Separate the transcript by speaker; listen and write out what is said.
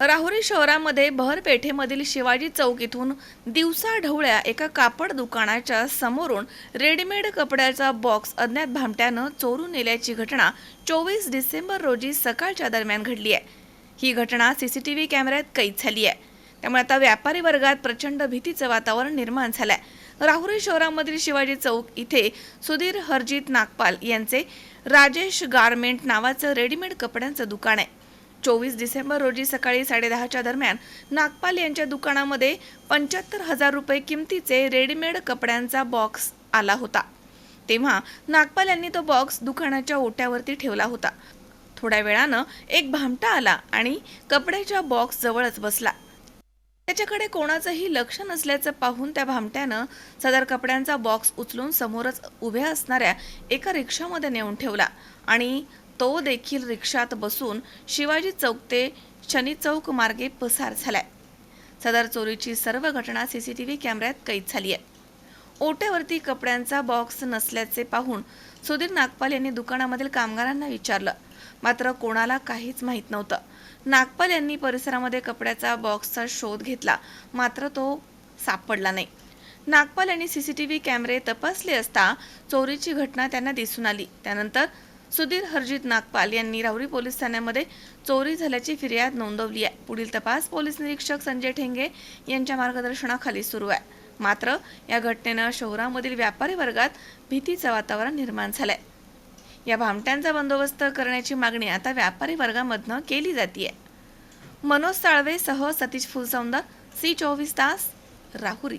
Speaker 1: राहुरी शहरामध्ये भरपेठेमधील शिवाजी चौक इथून दिवसा ढवळ्या एका कापड दुकानाच्या समोरून रेडीमेड कपड्याचा बॉक्स अज्ञात भामट्यानं चोरून नेल्याची घटना चोवीस डिसेंबर रोजी सकाळच्या दरम्यान घडली आहे. ही घटना सीसीटीव्ही कॅमेऱ्यात कैद झाली आहे. त्यामुळे आता व्यापारी वर्गात प्रचंड भीतीचं वातावरण निर्माण झालं आहे राहुरी शहरामधील शिवाजी चौक इथे सुधीर हरजीत नागपाल यांचे राजेश गारमेंट नावाचं रेडीमेड कपड्यांचं दुकान आहे. चोवीस डिसेंबर रोजी सकाळी साडेदहाच्या दरम्यान नागपाल यांच्या दुकानामध्ये पंच्याहत्तर हजार रुपये किमतीचे रेडीमेड कपड्यांचा बॉक्स आला होता. तेव्हा नागपाल यांनी तो बॉक्स दुकानाच्या ओट्यावरती ठेवला होता. थोड्या वेळानं एक भामटा आला आणि कपड्याच्या बॉक्स जवळच बसला. त्याच्याकडे कोणाचंही लक्ष नसल्याचं पाहून त्या भामट्यानं सदर कपड्यांचा बॉक्स उचलून समोरच उभ्या असणाऱ्या एका रिक्षामध्ये नेऊन ठेवला आणि तो देखील रिक्षात बसून शिवाजी चौक ते शनी चौक मार्गे पसार झालाय. सदर चोरीची सर्व घटना सी सी टी व्ही कॅमेऱ्यात कैद झाली आहे. ओट्यावरती कपड्यांचा बॉक्स नसल्याचे पाहून सुधीर नागपाल यांनी दुकानामधील कामगारांना विचारलं. मात्र कोणाला काहीच माहीत नव्हतं. नागपाल यांनी परिसरामध्ये कपड्याचा बॉक्सचा शोध घेतला. मात्र तो सापडला नाही. नागपाल यांनी सी सी टी व्ही कॅमेरे तपासले असता चोरीची घटना त्यांना दिसून आली. त्यानंतर सुधीर हरजित नागपाल यांनी राहुरी पोलीस ठाण्यामध्ये चोरी झाल्याची फिर्याद नोंदवली आहे. पुढील तपास पोलीस निरीक्षक संजय ठेंगे यांच्या मार्गदर्शनाखाली सुरू आहे. मात्र या घटनेनं शहरामधील व्यापारी वर्गात भीतीचं वातावरण निर्माण झालंय. या भामट्यांचा बंदोबस्त करण्याची मागणी आता व्यापारी वर्गामधनं केली जाते मनोज साळवे सह सतीश फुलसौंदर सी चोवीस तास राहुरी.